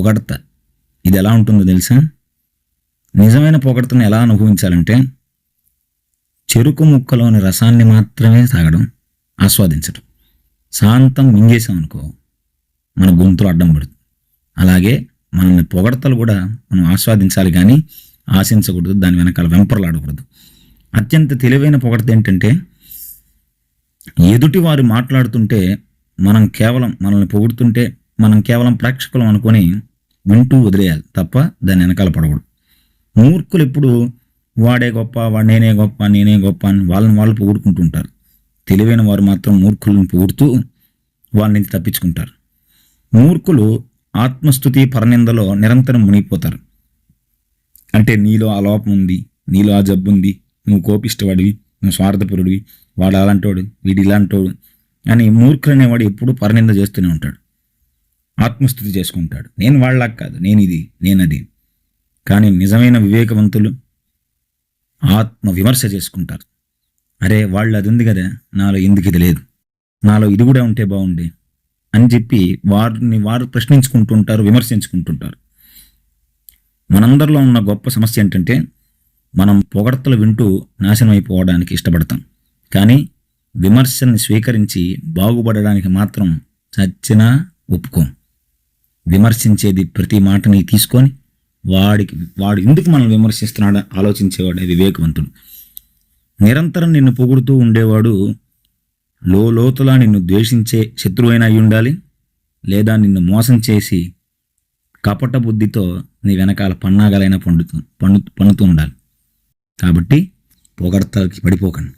పొగడత. ఇది ఎలా ఉంటుందో తెలుసా? నిజమైన పొగడతను ఎలా అనుభవించాలంటే చెరుకు ముక్కలోని రసాన్ని మాత్రమే తాగడం ఆస్వాదించడం. శాంతం మింగేసామనుకో మన గొంతులు అడ్డం పడుతుంది. అలాగే మనల్ని పొగడతలు కూడా మనం ఆస్వాదించాలి కానీ ఆశించకూడదు దాని వెనకాల వెంపర్లాడకూడదు. అత్యంత తెలివైన పొగడత ఏంటంటే ఎదుటి వారు మాట్లాడుతుంటే మనం కేవలం మనల్ని పొగుడుతుంటే మనం కేవలం ప్రేక్షకులం అనుకొని వింటూ వదిలేయాలి తప్ప దాని వెనకాల పడకూడదు. మూర్ఖులు ఎప్పుడు వాడే గొప్ప వాడు నేనే గొప్ప నేనే గొప్ప అని వాళ్ళని వాళ్ళు పొగుడుకుంటుంటారు. తెలివైన వారు మాత్రం మూర్ఖులను పొగుడుతూ వాళ్ళని తప్పించుకుంటారు. మూర్ఖులు ఆత్మస్థుతి పరనిందలో నిరంతరం మునిగిపోతారు. అంటే నీలో ఆ లోపం ఉంది నీలో ఆ జబ్బు ఉంది నువ్వు కోపిష్టవాడివి నువ్వు స్వార్థపరుడివి వాడు అలాంటోడు వీడు ఇలాంటోడు అని మూర్ఖులనేవాడు ఎప్పుడు ఎప్పుడూ పరనింద చేస్తూనే ఉంటాడు. ఆత్మస్థుతి చేసుకుంటాడు. నేను వాళ్ళకి కాదు నేను ఇది నేను అది కానీ నిజమైన వివేకవంతులు ఆత్మ విమర్శ చేసుకుంటారు. అరే వాళ్ళు అది ఉంది కదా నాలో ఎందుకు ఇది లేదు? నాలో ఇది కూడా ఉంటే బాగుండే అని చెప్పి వారిని వారు ప్రశ్నించుకుంటుంటారు విమర్శించుకుంటుంటారు. మనందరిలో ఉన్న గొప్ప సమస్య ఏంటంటే మనం పొగడ్తలు వింటూ నాశనం అయిపోవడానికి ఇష్టపడతాం. కానీ విమర్శని స్వీకరించి బాగుపడడానికి మాత్రం చచ్చినా ఒప్పుకోం. విమర్శించేది ప్రతి మాటని తీసుకొని వాడికి వాడు ఎందుకు మనం విమర్శిస్తున్నాడో ఆలోచించేవాడు వివేకవంతుడు. నిరంతరం నిన్ను పొగుడుతూ ఉండేవాడు లోతులా నిన్ను ద్వేషించే శత్రువైనా అయి ఉండాలి లేదా నిన్ను మోసం చేసి కపట బుద్ధితో నీ వెనకాల పన్నాగాలైనా పండుతూ పండు పండుతూ ఉండాలి. కాబట్టి పొగడతలకి పడిపోకండి.